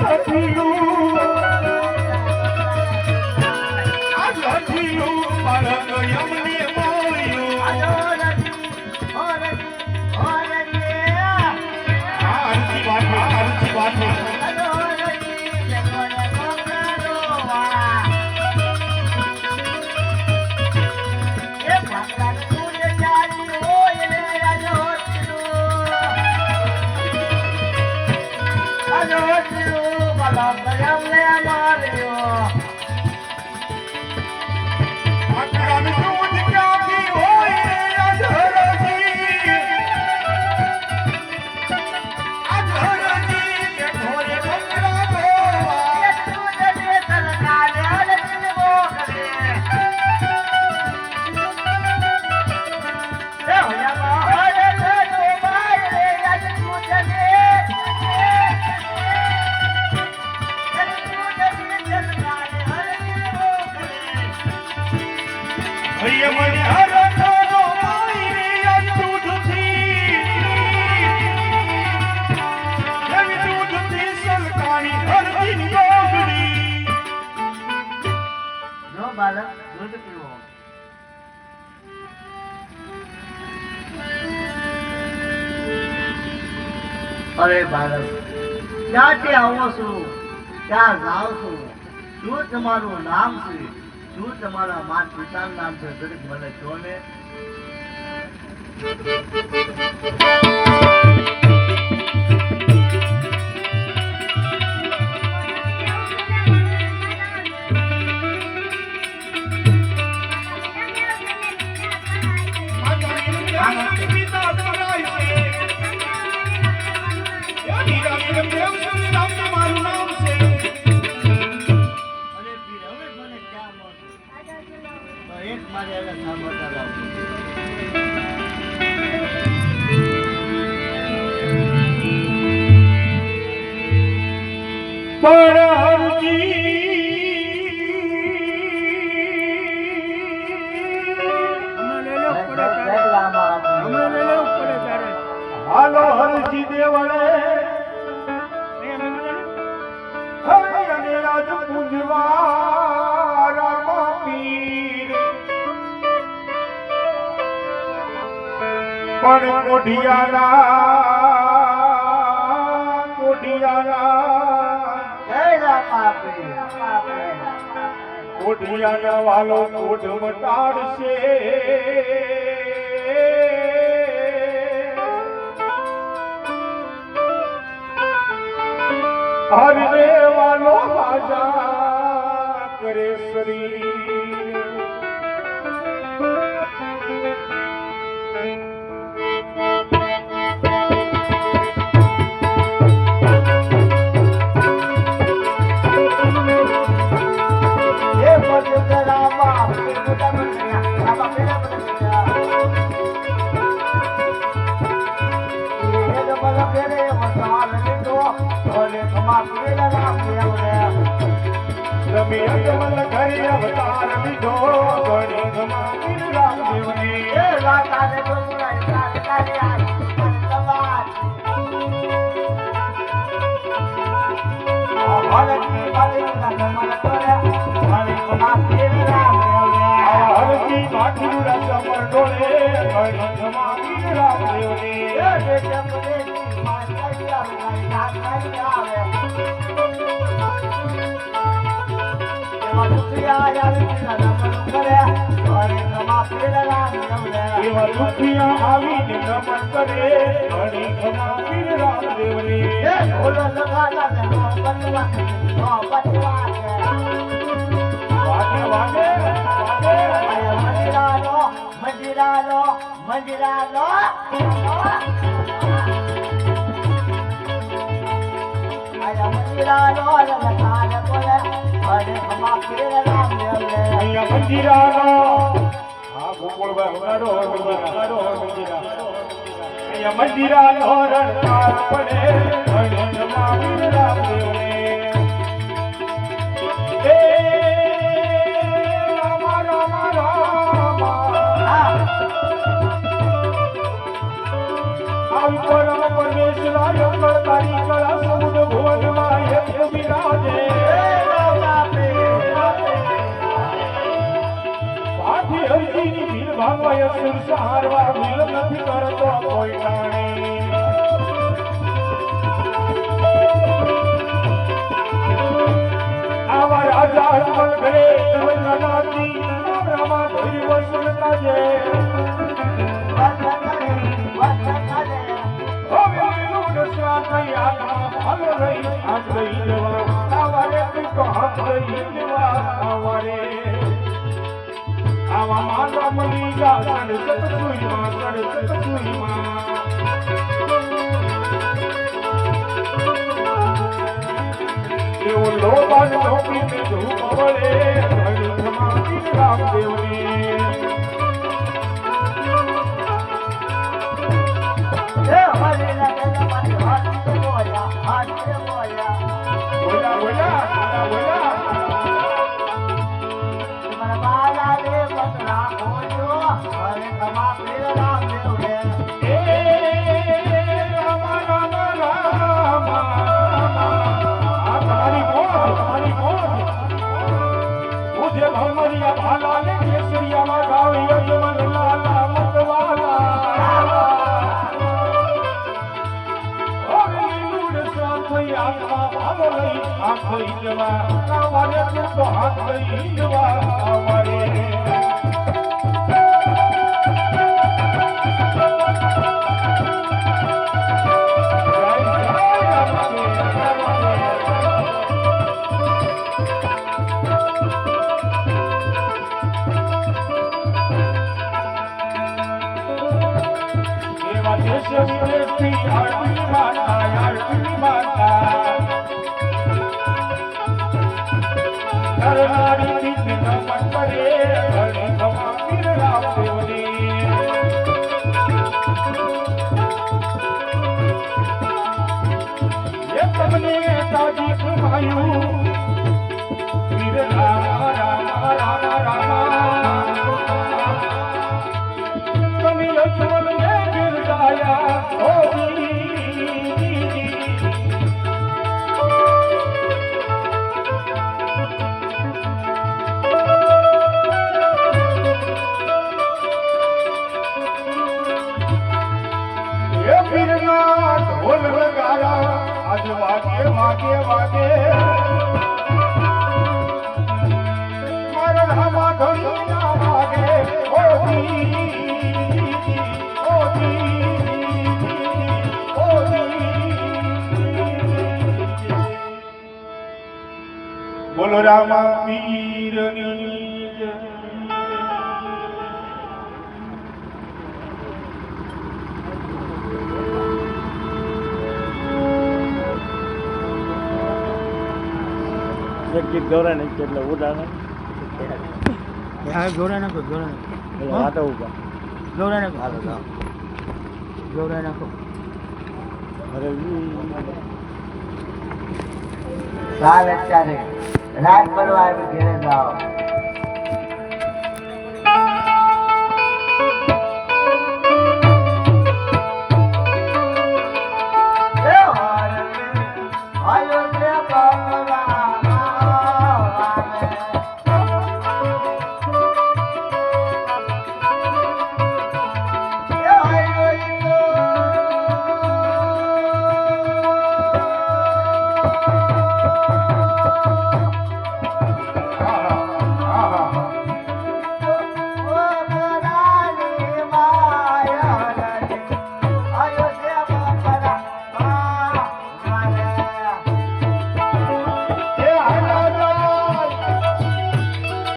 ને દૂધ પીવો અરે બાળક ક્યાંથી આવો છો? ક્યાં જાઓ છો? શું તમારું નામ છે? શું તમારા માતા પિતાનું નામ છે? દરેક મને કહો ને. એક મારે એને સાંભળતા લાવો હાલો હરજી દેવળે. પણ કોઢિયાના કોઢિયાના વાલો કોઢ મટાડશે હરને વાલો બાજા કરે શરીર રમે અગમન કરી અવતાર લીધો ગણી એવા દુખિયા આવીને નમન કરે ગણી ગમાવીર રામદેવની વાગે मंजरालो मंजरालो منديرا دو اي يمديرا نو رن طن پڙه پنه ما خير رام ياله ني پديرا نو ها کوڙ به هندا رو منديرا دو منديرا اي يمديرا نو ભીલ ભાંગવાય સુર સહારવા મિલ નથી કરતો કોઈ ટાણે આવા રાજા અજમલ ઘરે નવનાથી રામા ધરી વસુલતા જે હવે લીલું દશા થઈ આત્મા ભાલો લઈ હાથ લઈ જવા આવારે તું આવા માતા મળી જા સડ સત સુઈમાં સડ સત સુઈમાં એવો લોબાન લોપીને ધૂપ વળે ઘડી ધમાકી રામદેવની ભાલો લઈ જવા કાવારે તું તો હાથ લઈ કાવારે તમને તાજી ખમાયું પીર ધામા ઘડી ના બોલો રામા પીરની જય. ગીત એટલે ઉડાને હા ગૌરા નાખો ગૌરા નાખો. વાતો ઊભા. ગૌરા નાખો. હાલો. ગૌરા નાખો. અરે ચાલ અત્યારે રાત પડવા આવી ઘેરે જાઓ.